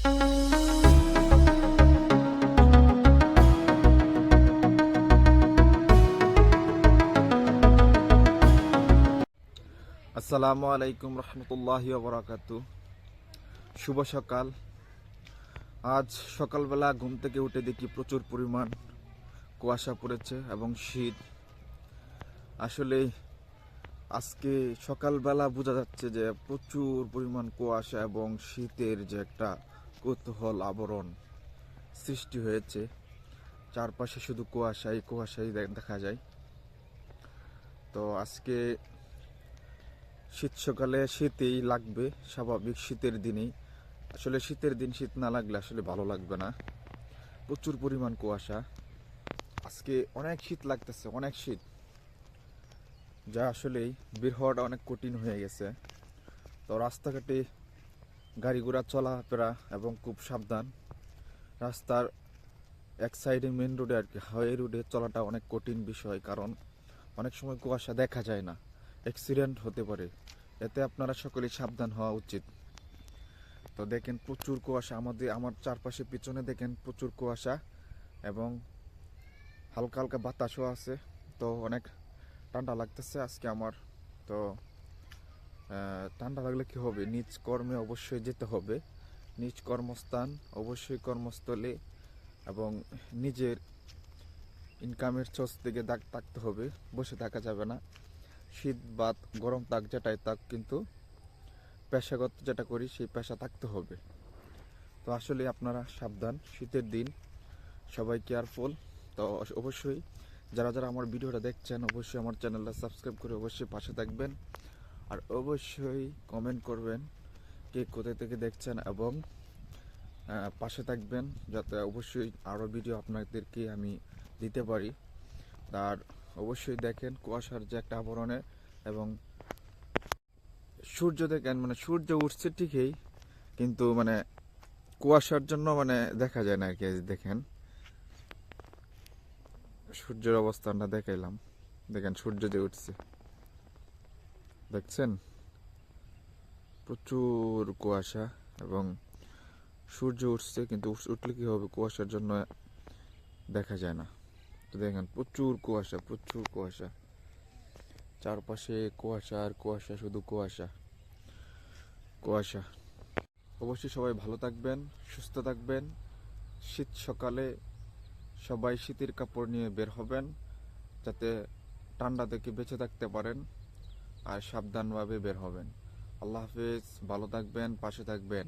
আসসালামু আলাইকুম রহমতুল্লাহ বরাকাতু। শুভ সকাল। আজ সকালবেলা ঘুম থেকে উঠে দেখি প্রচুর পরিমাণ কুয়াশা পড়েছে এবং শীত। আসলে আজকে সকালবেলা বোঝা যাচ্ছে যে প্রচুর পরিমাণ কুয়াশা এবং শীতের যে একটা কৌতূহল আবরণ সৃষ্টি হয়েছে। চারপাশে শুধু কুয়াশাই কুয়াশাই দেখা যায়। তো আজকে শীত সকালে শীতেই লাগবে, স্বাভাবিক শীতের দিনেই। আসলে শীতের দিন শীত না লাগলে আসলে ভালো লাগবে না। প্রচুর পরিমাণ কুয়াশা। আজকে অনেক শীত লাগতেছে, অনেক শীত। যা আসলেই বের হওয়াটা অনেক কঠিন হয়ে গেছে। তো রাস্তাঘাটে গাড়ি ঘোড়া চলাফেরা এবং খুব সাবধান। রাস্তার এক সাইডে মেন রোডে আর কি হাইওয়ে রোডে চলাটা অনেক কঠিন বিষয় কারণ অনেক সময় কুয়াশা দেখা যায় না অ্যাক্সিডেন্ট হতে পারে। এতে আপনারা সকলেই সাবধান হওয়া উচিত। তো দেখেন প্রচুর কুয়াশা, আমাদের, আমার চারপাশে পিছনে দেখেন প্রচুর কুয়াশা এবং হালকা হালকা বাতাসও আছে। তো অনেক ঠান্ডা লাগতেছে আজকে আমার, তো ঠান্ডা লাগলে কি হবে? নিজ কর্মে অবশ্যই যেতে হবে। নিজ কর্মস্থান অবশ্যই কর্মস্থলে এবং নিজের ইনকামের সোর্স থেকে দাগ থাকতে হবে, বসে থাকা যাবে না। শীত বা গরম তাক যেটাই তাক কিন্তু পেশাগত যেটা করি, সেই পেশা থাকতে হবে। তো আসলে আপনারা সাবধান, শীতের দিন, সবাই কেয়ারফুল তো অবশ্যই যারা যারা আমার ভিডিওটা দেখছেন, অবশ্যই আমার চ্যানেলটা সাবস্ক্রাইব করে অবশ্যই পাশে থাকবেন। আর অবশ্যই কমেন্ট করবেন কে কোথা থেকে দেখছেন এবং পাশে থাকবেন যাতে অবশ্যই আরও ভিডিও আপনাদেরকে আমি দিতে পারি। আর অবশ্যই দেখেন কুয়াশার যে একটা আবরণে এবং সূর্য দেখেন মানে সূর্য উঠছে ঠিকই, কিন্তু মানে কুয়াশার জন্য মানে দেখা যায় না আর কি দেখেন। সূর্যের অবস্থানটা দেখাইলাম। দেখেন সূর্য যে উঠছে। দেখছেন? প্রচুর কুয়াশা এবং সূর্য উঠছে, কিন্তু উঠলে কী হবে? কুয়াশার জন্য দেখা যায় না। তো দেখেন, প্রচুর কুয়াশা প্রচুর কুয়াশা। চারপাশে কুয়াশা আর কুয়াশা, শুধু কুয়াশা। কুয়াশা। অবশ্যই সবাই ভালো থাকবেন, সুস্থ থাকবেন। শীত সকালে সবাই শীতের কাপড় নিয়ে বের হবেন, যাতে ঠান্ডা থেকে বেঁচে থাকতে পারেন। আর সাবধানভাবে বের হবেন। আল্লাহ হাফেজ ভালো থাকবেন পাশে থাকবেন।